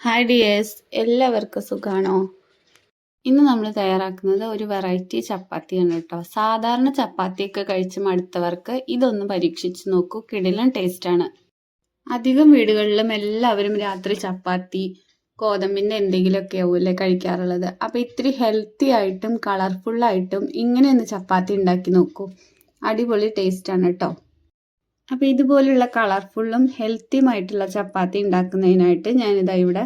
Hi dears എല്ലാവർക്കും സുഖാണോ? ഇന്ന് നമ്മൾ തയ്യാറാക്കുന്നത് ഒരു വെറൈറ്റി ചപ്പാത്തിയാണ് കേട്ടോ. സാധാരണ ചപ്പാത്തിയൊക്കെ കഴിച്ച് മടുത്തവർക്ക് ഇതൊന്ന് പരീക്ഷിച്ച് നോക്കൂ. കിടിലൻ ടേസ്റ്റാണ് അധികം വീടുകളിലും എല്ലാവരും രാത്രി ചപ്പാത്തി ഗോതമ്പിന്റെ എന്തെങ്കിലുമൊക്കെ ആവുമല്ലേ കഴിക്കാറുള്ളത്. അപ്പോൾ ഇത്തിരി ഹെൽത്തി ആയിട്ടും കളർഫുള്ളായിട്ടും ഇങ്ങനെ ഒന്ന് ചപ്പാത്തി ഉണ്ടാക്കി നോക്കൂ. അടിപൊളി ടേസ്റ്റാണ് കേട്ടോ. അപ്പോൾ ഇതുപോലുള്ള കളർഫുള്ളും ഹെൽത്തിയുമായിട്ടുള്ള ചപ്പാത്തി ഉണ്ടാക്കുന്നതിനായിട്ട് ഞാനിതാ ഇവിടെ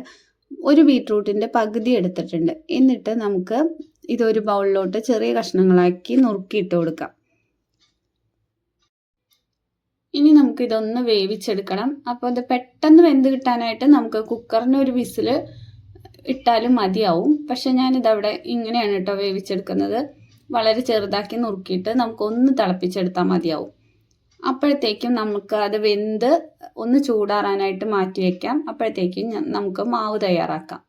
ഒരു ബീട്രൂട്ടിന്റെ പകുതി എടുത്തിട്ടുണ്ട്. എന്നിട്ട് നമുക്ക് ഇതൊരു ബൗളിലോട്ട് ചെറിയ കഷ്ണങ്ങളാക്കി നുറുക്കിയിട്ട് കൊടുക്കാം. ഇനി നമുക്ക് ഇതൊന്ന് വേവിച്ചെടുക്കണം. അപ്പോൾ അത് പെട്ടെന്ന് വെന്ത് കിട്ടാനായിട്ട് നമുക്ക് കുക്കറിന് ഒരു വിസിൽ ഇട്ടാലും മതിയാവും. പക്ഷെ ഞാനിതവിടെ ഇങ്ങനെയാണ് കേട്ടോ വേവിച്ചെടുക്കുന്നത്. വളരെ ചെറുതാക്കി നുറുക്കിയിട്ട് നമുക്കൊന്ന് തിളപ്പിച്ചെടുത്താൽ മതിയാവും. അപ്പോഴത്തേക്കും നമുക്ക് അത് വെന്ത് ഒന്ന് ചൂടാറാനായിട്ട് മാറ്റി വയ്ക്കാം അപ്പോഴത്തേക്കും നമുക്ക് മാവ് തയ്യാറാക്കാം.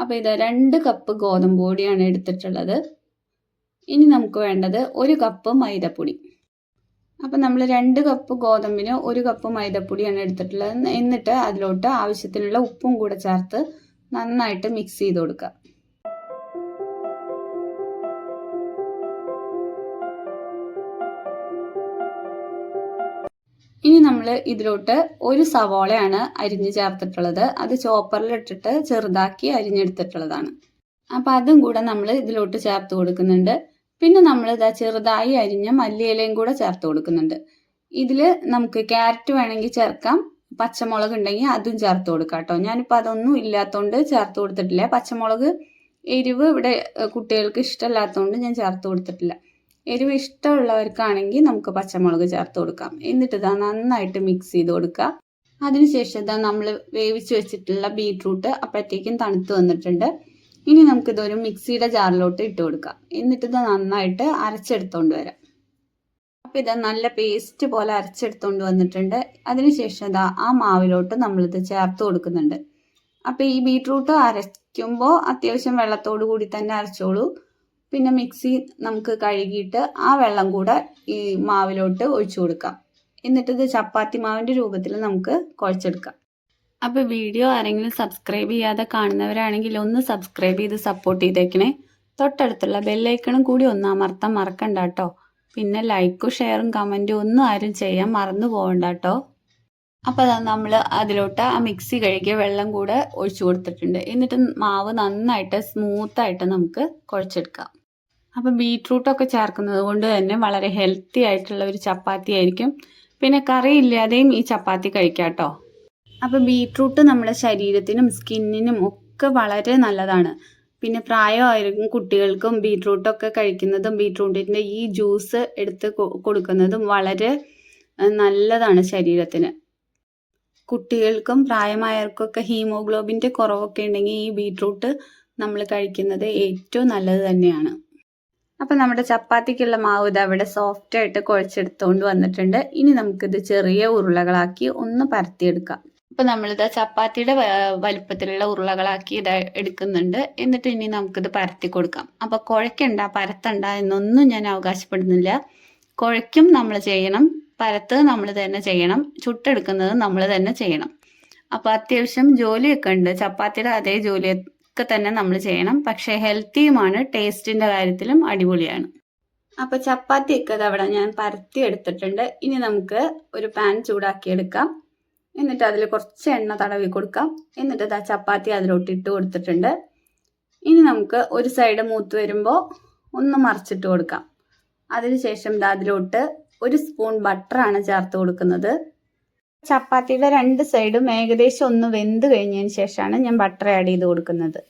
അപ്പോൾ ഇത് രണ്ട് കപ്പ് ഗോതമ്പ് പൊടിയാണ് എടുത്തിട്ടുള്ളത്. ഇനി നമുക്ക് വേണ്ടത് ഒരു കപ്പ് മൈദപ്പൊടി. അപ്പം നമ്മൾ രണ്ട് കപ്പ് ഗോതമ്പിന് ഒരു കപ്പ് മൈദപ്പൊടിയാണ് എടുത്തിട്ടുള്ളത്. എന്നിട്ട് അതിലോട്ട് ആവശ്യത്തിനുള്ള ഉപ്പും കൂടെ ചേർത്ത് നന്നായിട്ട് മിക്സ് ചെയ്ത് കൊടുക്കുക. ഇനി നമ്മൾ ഇതിലോട്ട് ഒരു സവോളയാണ് അരിഞ്ഞ് ചേർത്തിട്ടുള്ളത്. അത് ചോപ്പറിലിട്ടിട്ട് ചെറുതാക്കി അരിഞ്ഞെടുത്തിട്ടുള്ളതാണ്. അപ്പം അതും കൂടെ നമ്മൾ ഇതിലോട്ട് ചേർത്ത് കൊടുക്കുന്നുണ്ട്. പിന്നെ നമ്മൾ ഇതാ ചെറുതായി അരിഞ്ഞ മല്ലിയിലയും കൂടെ ചേർത്ത് കൊടുക്കുന്നുണ്ട്. ഇതിൽ നമുക്ക് ക്യാരറ്റ് വേണമെങ്കിൽ ചേർക്കാം. പച്ചമുളക് ഉണ്ടെങ്കിൽ അതും ചേർത്ത് കൊടുക്കാം കേട്ടോ. ഞാനിപ്പോൾ അതൊന്നും ഇല്ലാത്തതുകൊണ്ട് ചേർത്ത് കൊടുത്തിട്ടില്ല. പച്ചമുളക് എരിവ് ഇവിടെ കുട്ടികൾക്ക് ഇഷ്ടമല്ലാത്തതുകൊണ്ട് ഞാൻ ചേർത്ത് കൊടുത്തിട്ടില്ല. എരിവ് ഇഷ്ടമുള്ളവർക്കാണെങ്കിൽ നമുക്ക് പച്ചമുളക് ചേർത്ത് കൊടുക്കാം. എന്നിട്ട് ഇതാ നന്നായിട്ട് മിക്സ് ചെയ്ത് കൊടുക്കുക. അതിനുശേഷം ഇതാ നമ്മൾ വേവിച്ച് വെച്ചിട്ടുള്ള ബീട്രൂട്ട് അപ്പോഴത്തേക്കും തണുത്ത് വന്നിട്ടുണ്ട്. ഇനി നമുക്കിതൊരു മിക്സിയുടെ ജാറിലോട്ട് ഇട്ട് കൊടുക്കാം. എന്നിട്ട് ഇത് നന്നായിട്ട് അരച്ചെടുത്തോണ്ട് വരാം. അപ്പം ഇത് നല്ല പേസ്റ്റ് പോലെ അരച്ചെടുത്തോണ്ട് വന്നിട്ടുണ്ട്. അതിനുശേഷം ഇതാ ആ മാവിലോട്ട് നമ്മളിത് ചേർത്ത് കൊടുക്കുന്നുണ്ട്. അപ്പം ഈ ബീട്രൂട്ട് അരയ്ക്കുമ്പോൾ അത്യാവശ്യം വെള്ളത്തോടു കൂടി തന്നെ അരച്ചോളൂ. പിന്നെ മിക്സി നമുക്ക് കഴുകിയിട്ട് ആ വെള്ളം കൂടെ ഈ മാവിലോട്ട് ഒഴിച്ചു കൊടുക്കാം. എന്നിട്ട് ഇത് ചപ്പാത്തി മാവിന്റെ രൂപത്തിൽ നമുക്ക് കുഴച്ചെടുക്കാം. അപ്പോൾ വീഡിയോ ആരെങ്കിലും സബ്സ്ക്രൈബ് ചെയ്യാതെ കാണുന്നവരാണെങ്കിൽ ഒന്ന് സബ്സ്ക്രൈബ് ചെയ്ത് സപ്പോർട്ട് ചെയ്തേക്കണേ. തൊട്ടടുത്തുള്ള ബെല്ലൈക്കണും കൂടി ഒന്ന് അമർത്താൻ മറക്കണ്ട കേട്ടോ. പിന്നെ ലൈക്കും ഷെയറും കമന്റും ഒന്നും ആരും ചെയ്യാൻ മറന്നു പോകണ്ട കേട്ടോ. അപ്പോൾ നമ്മൾ അതിലോട്ട് ആ മിക്സി കഴുകിയ വെള്ളം കൂടെ ഒഴിച്ചു കൊടുത്തിട്ടുണ്ട്. എന്നിട്ട് മാവ് നന്നായിട്ട് സ്മൂത്തായിട്ട് നമുക്ക് കുഴച്ചെടുക്കാം. അപ്പോൾ ബീട്രൂട്ടൊക്കെ ചേർക്കുന്നത് കൊണ്ട് തന്നെ വളരെ ഹെൽത്തി ആയിട്ടുള്ള ഒരു ചപ്പാത്തി ആയിരിക്കും. പിന്നെ കറി ഇല്ലാതെയും ഈ ചപ്പാത്തി കഴിക്കാം കേട്ടോ അപ്പോൾ ബീട്രൂട്ട് നമ്മുടെ ശരീരത്തിനും സ്കിന്നിനും ഒക്കെ വളരെ നല്ലതാണ്. പിന്നെ പ്രായമായിരിക്കും കുട്ടികൾക്കും ബീട്രൂട്ടൊക്കെ കഴിക്കുന്നതും ബീട്രൂട്ടിന്റെ ഈ ജ്യൂസ് എടുത്ത് കൊടുക്കുന്നതും വളരെ നല്ലതാണ് ശരീരത്തിന്. കുട്ടികൾക്കും പ്രായമായവർക്കൊക്കെ ഹീമോഗ്ലോബിന്റെ കുറവൊക്കെ ഉണ്ടെങ്കിൽ ഈ ബീട്രൂട്ട് നമ്മൾ കഴിക്കുന്നത് ഏറ്റവും നല്ലത് തന്നെയാണ്. അപ്പം നമ്മുടെ ചപ്പാത്തിക്കുള്ള മാവ് ഇത് അവിടെ സോഫ്റ്റ് ആയിട്ട് കുഴച്ചെടുത്തുകൊണ്ട് വന്നിട്ടുണ്ട്. ഇനി നമുക്കിത് ചെറിയ ഉരുളകളാക്കി ഒന്ന് പരത്തിയെടുക്കാം. അപ്പം നമ്മളിത് ചപ്പാത്തിയുടെ വലിപ്പത്തിലുള്ള ഉരുളകളാക്കി ഇത് എടുക്കുന്നുണ്ട്. എന്നിട്ട് ഇനി നമുക്കിത് പരത്തി കൊടുക്കാം. അപ്പം കുഴക്കണ്ട പരത്തണ്ട എന്നൊന്നും ഞാൻ അവകാശപ്പെടുന്നില്ല. കുഴയ്ക്കും നമ്മൾ ചെയ്യണം പരത്ത് നമ്മൾ തന്നെ ചെയ്യണം ചുട്ടെടുക്കുന്നത് നമ്മൾ തന്നെ ചെയ്യണം. അപ്പോൾ അത്യാവശ്യം ജോലിയൊക്കെ ഉണ്ട്. ചപ്പാത്തിയുടെ അതേ ജോലി ഒക്കെ തന്നെ നമ്മൾ ചെയ്യണം. പക്ഷേ ഹെൽത്തിയുമാണ് ടേസ്റ്റിന്റെ കാര്യത്തിലും അടിപൊളിയാണ്. അപ്പോൾ ചപ്പാത്തിയൊക്കെ അവിടെ ഞാൻ പരത്തി എടുത്തിട്ടുണ്ട്. ഇനി നമുക്ക് ഒരു പാൻ ചൂടാക്കി എടുക്കാം എന്നിട്ട് അതിൽ കുറച്ച് എണ്ണ തടവി കൊടുക്കാം. എന്നിട്ട് ആ ചപ്പാത്തി അതിലോട്ട് ഇട്ട് കൊടുത്തിട്ടുണ്ട്. ഇനി നമുക്ക് ഒരു സൈഡ് മൂത്ത് വരുമ്പോൾ ഒന്ന് മറിച്ചിട്ട് കൊടുക്കാം. അതിനുശേഷം അതിലോട്ട് ഒരു സ്പൂൺ ബട്ടറാണ് ചേർത്ത് കൊടുക്കുന്നത്. ചപ്പാത്തിയുടെ രണ്ട് സൈഡും ഏകദേശം ഒന്ന് വെന്ത് കഴിഞ്ഞതിന് ശേഷമാണ് ഞാൻ ബട്ടർ ആഡ് ചെയ്ത് കൊടുക്കുന്നത്.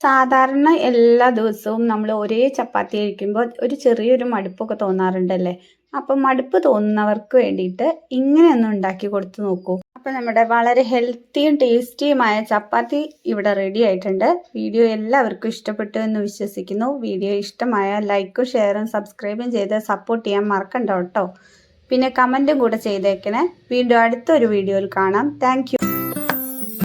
സാധാരണ എല്ലാ ദിവസവും നമ്മൾ ഒരേ ചപ്പാത്തി കഴിക്കുമ്പോൾ ഒരു ചെറിയൊരു മടുപ്പൊക്കെ തോന്നാറുണ്ടല്ലേ? അപ്പം മടുപ്പ് തോന്നുന്നവർക്ക് വേണ്ടിയിട്ട് ഇങ്ങനെ ഒന്ന് ഉണ്ടാക്കി കൊടുത്തു നോക്കൂ. അപ്പം നമ്മുടെ വളരെ ഹെൽത്തിയും ടേസ്റ്റിയുമായ ചപ്പാത്തി ഇവിടെ റെഡി ആയിട്ടുണ്ട്. വീഡിയോ എല്ലാവർക്കും ഇഷ്ടപ്പെട്ടു എന്ന് വിശ്വസിക്കുന്നു. വീഡിയോ ഇഷ്ടമായ ലൈക്കും ഷെയറും സബ്സ്ക്രൈബും ചെയ്ത് സപ്പോർട്ട് ചെയ്യാൻ മറക്കണ്ട കേട്ടോ. പിന്നെ കമന്റും കൂടെ ചെയ്തേക്കണേ. വീണ്ടും അടുത്തൊരു വീഡിയോയിൽ കാണാം. താങ്ക്